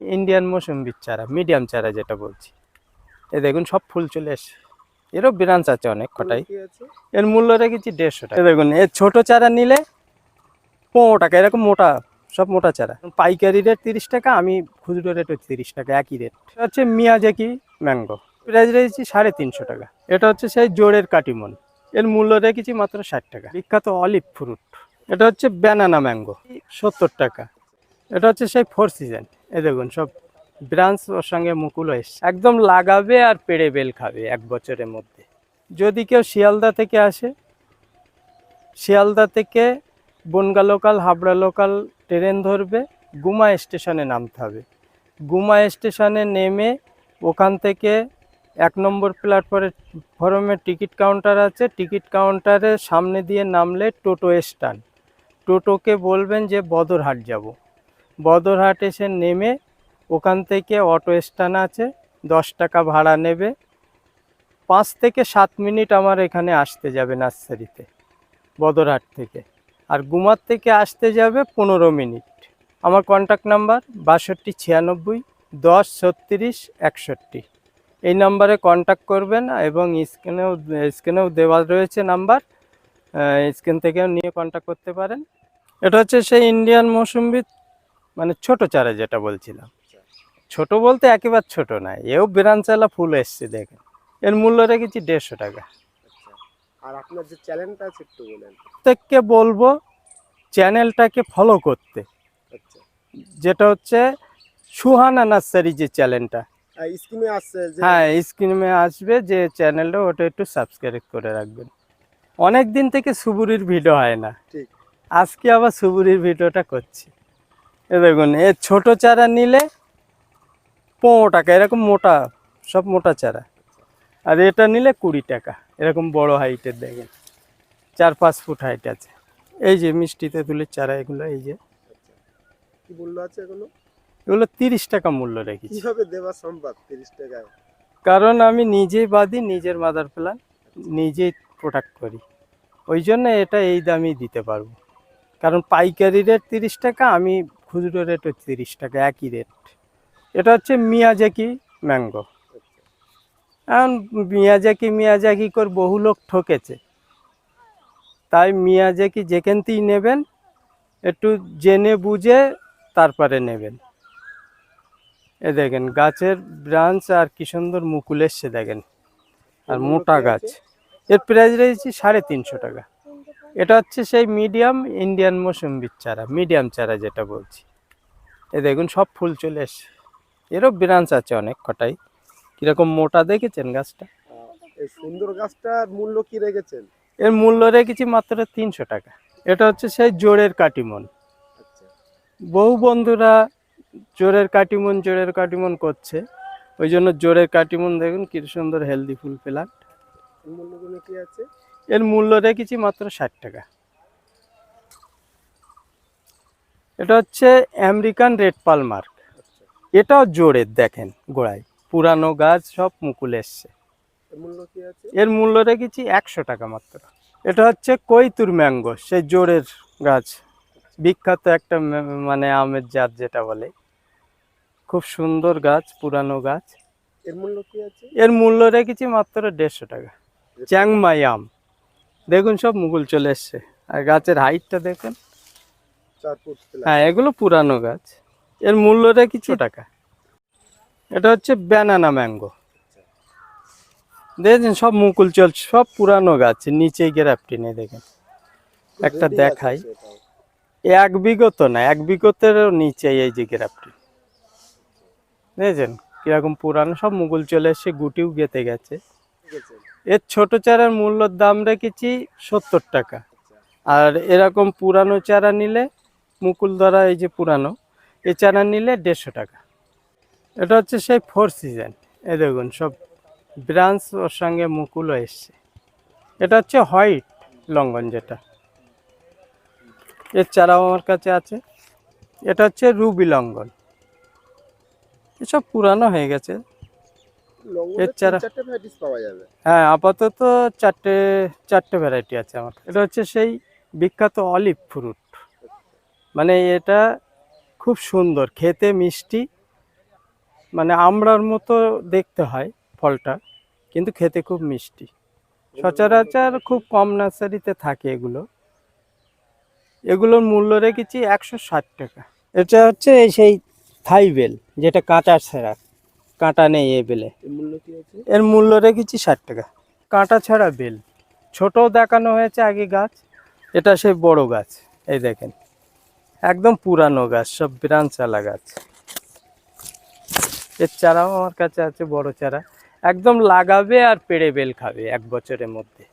Indian মৌসুম্বির চারা medium চারা যেটা বলছি। এ দেখুন সব ফুল চলে এসছে এরও ব্রাঞ্চ আছে অনেক কটাই। এর মূল্য রেখেছি দেড়শো টাকা। দেখুন এর ছোট চারা নিলে পনেরো টাকা এরকম মোটা সব মোটা চারা। পাইকারি রেট তিরিশ টাকা আমি খুচরো রেট হচ্ছে তিরিশ টাকা একই রেট এটা হচ্ছে মিয়াজাকি ম্যাঙ্গো প্রাইস রেখেছি সাড়ে তিনশো টাকা। এটা হচ্ছে সেই জোরের কাটিমন। এর মূল্য রেখেছি মাত্র ষাট টাকা। বিখ্যাত অলিভ ফ্রুট এটা হচ্ছে ব্যানানা ম্যাঙ্গো সত্তর টাকা। এটা হচ্ছে সেই ফোর সিজন এ দেখুন, সব ব্রাঞ্চ ওর সঙ্গে মুকুল এসছে। একদম লাগাবে আর পেড়ে বেল খাবে এক বছরের মধ্যে। যদি কেউ শিয়ালদা থেকে আসে, শিয়ালদা থেকে Bongaon local, Habra local train ধরবে, গুমা স্টেশনে নামতে হবে। গুমা স্টেশনে নেমে ওখান থেকে এক নম্বর প্ল্যাটফর্মে ফরমে টিকিট কাউন্টার আছে। টিকিট কাউন্টারের সামনে দিয়ে নামলে টোটো স্ট্যান্ড। টোটোকে বলবেন যে বদরহাট যাব। বদরহাট এসে নেমে ওখান থেকে অটো স্ট্যান্ড আছে, দশ টাকা ভাড়া নেবে। পাঁচ থেকে সাত মিনিট আমার এখানে আসতে যাবে নার্সারিতে, বদরহাট থেকে। আর গুমার থেকে আসতে যাবে পনেরো মিনিট। আমার কন্ট্যাক্ট নাম্বার বাষট্টি ছিয়ানব্বই, দশ ছত্রিশ, একষট্টি। এই নাম্বারে কন্ট্যাক্ট করবেন এবং স্ক্রিনেও স্ক্রিনেও দেওয়া রয়েছে নাম্বার স্ক্রিন থেকেও নিয়ে কন্ট্যাক্ট করতে পারেন। এটা হচ্ছে সেই ইন্ডিয়ান মৌসুম্বি মানে ছোট চারা যেটা বলছিলাম। ছোট বলতে একেবারে ছোট নয় এও বিরানচালা ফুল এসছে দেখেন। এর মূল্য রেখেছি দেড়শো টাকা। আচ্ছা আর আপনার যে চ্যানেলটা আছে একটু বলেন। প্রত্যেককে বলব চ্যানেলটাকে ফলো করতে। আচ্ছা। যেটা হচ্ছে সুহানা নার্সারি যে চ্যানেলটা। স্কিমে আসছে হ্যাঁ স্ক্রিনে আসবে যে চ্যানেলটা ওটা একটু সাবস্ক্রাইব করে রাখবেন। অনেক দিন থেকে সুবুরির ভিডিও হয় না। আজকে আবার সুবুরির ভিডিওটা করছি। এ দেখুন এ ছোট চারা নিলে পনেরো টাকা এরকম মোটা সব মোটা চারা। আর এটা নিলে কুড়ি টাকা এরকম বড় হাইটের দেখেন চার পাঁচ ফুট হাইট আছে। এই যে মিষ্টি তেঁতুলের চারা এগুলো এই যে। কি বলল আছে এগুলো? এগুলো তিরিশ টাকা মূল্য রেখেছি। কীভাবে দেওয়া সম্ভব তিরিশ টাকায়? কারণ আমি নিজেই বাদি নিজের মাদার প্ল্যান নিজেই প্রোডাক্ট করি। ওই জন্য এটা এই দামই দিতে পারব। কারণ পাইকারি রেট তিরিশ টাকা আমি খুচরো রেট হচ্ছে তিরিশ টাকা একই রেট এটা হচ্ছে মিয়াজাকি ম্যাঙ্গো এখন মিয়াজাকি মিয়াজাকি করে বহু লোক ঠকেছে। তাই মিয়াজাকি যেখানতেই নেবেন একটু জেনে বুঝে তারপরে নেবেন। এ দেখেন গাছের ব্রাঞ্চ আর কি সুন্দর মুকুল এসছে দেখেন। আর মোটা গাছ। এর প্রাইস রয়েছে সাড়ে তিনশো টাকা। এটা হচ্ছে সেই মিডিয়াম ইন্ডিয়ান মৌসুম্বির চারা মিডিয়াম চারা যেটা বলছি। এ দেখুন সব ফুল চলে এসছে। এরও ব্রাঞ্চ আছে অনেক কটাই। কীরকম মোটা দেখেছেন গাছটা? এই সুন্দর গাছটার মূল্য কি রেখেছেন? এর মূল্য রেখেছি মাত্র তিনশো টাকা। এটা হচ্ছে সেই জোরের কাটিমন। আচ্ছা। বহু বন্ধুরা জোরের কাটিমন জোরের কাটিমন করছে। ওই জন্য জোরের কাটিমন দেখুন কি সুন্দর হেলদি ফুল প্লান্ট এর মূল্য রেখেছি মাত্র ষাট টাকা। এটা হচ্ছে আমেরিকান রেড পালমার্ক আচ্ছা। এটাও জোরের দেখেন গোড়ায়। পুরানো গাছ সব মুকুল এসছে। এর মূল্য রেখেছি একশো টাকা মাত্র। এটা হচ্ছে কৈতুর ম্যাঙ্গো সেই জোরের গাছ। বিখ্যাত একটা মানে আমের জাত যেটা বলে। খুব সুন্দর গাছ পুরানো গাছ। এর মূল্য কি আছে? এর মূল্য রেখেছি মাত্র দেড়শো টাকা। চ্যাংমাই আম দেখুন সব মুকুল চলে এসছে। আর গাছের হাইটটা দেখুন। হ্যাঁ এগুলো পুরানো গাছ। এর মূল্যটা কিছু টাকা। এটা হচ্ছে ব্যানানা ম্যাঙ্গো। দেখেছেন সব মুকুল চলছে সব পুরানো গাছ। নিচে গ্রাফটি নেই দেখেন। একটা দেখাই। এক বিগত না এক বিগতেরও নিচে এই যে গ্রাফটি দেখেছেন কীরকম পুরানো। সব মুকুল চলে এসছে গুটিও গেতে গেছে। এর ছোট চারার মূল্যর দাম রেখেছি সত্তর টাকা। আর এরকম পুরানো চারা নিলে মুকুল ধরা এই যে পুরানো, এ চারা নিলে দেড়শো টাকা। এটা হচ্ছে সেই ফোর সিজন। এ দেখুন, সব ব্রাঞ্চ ওর সঙ্গে মুকুলও এসছে। এটা হচ্ছে হোয়াইট লঙ্ঘন যেটা। এর চারাও আমার কাছে আছে। এটা হচ্ছে রুবি লঙ্ঘন এসব পুরানো হয়ে গেছে। এর চারা- তিন চারটে ভ্যারাইটিস পাওয়া যাবে। হ্যাঁ আপাতত চারটে চারটে ভ্যারাইটি আছে আমার। এটা হচ্ছে সেই বিখ্যাত অলিভ ফ্রুট মানে এটা খুব সুন্দর খেতে মিষ্টি। মানে আমড়ার মতো দেখতে হয় ফলটা কিন্তু খেতে খুব মিষ্টি। সচরাচর খুব কম নার্সারিতে থাকে এগুলো। এগুলোর মূল্য রেখেছি একশো ষাট টাকা। এটা হচ্ছে এই সেই থাইবেল যেটা কাঁটা ছাড়া কাঁটা নেই এ বেলে। এর মূল্য রেখেছি ষাট টাকা। কাঁটা ছাড়া বেল। ছোট দেখানো হয়েছে আগে গাছ এটা সেই বড় গাছ এই দেখেন। একদম পুরানো গাছ সব বিরানচালা গাছ। এর চারাও আমার কাছে আছে বড় চারা। একদম লাগাবে আর পেড়ে বেল খাবে এক বছরের মধ্যে।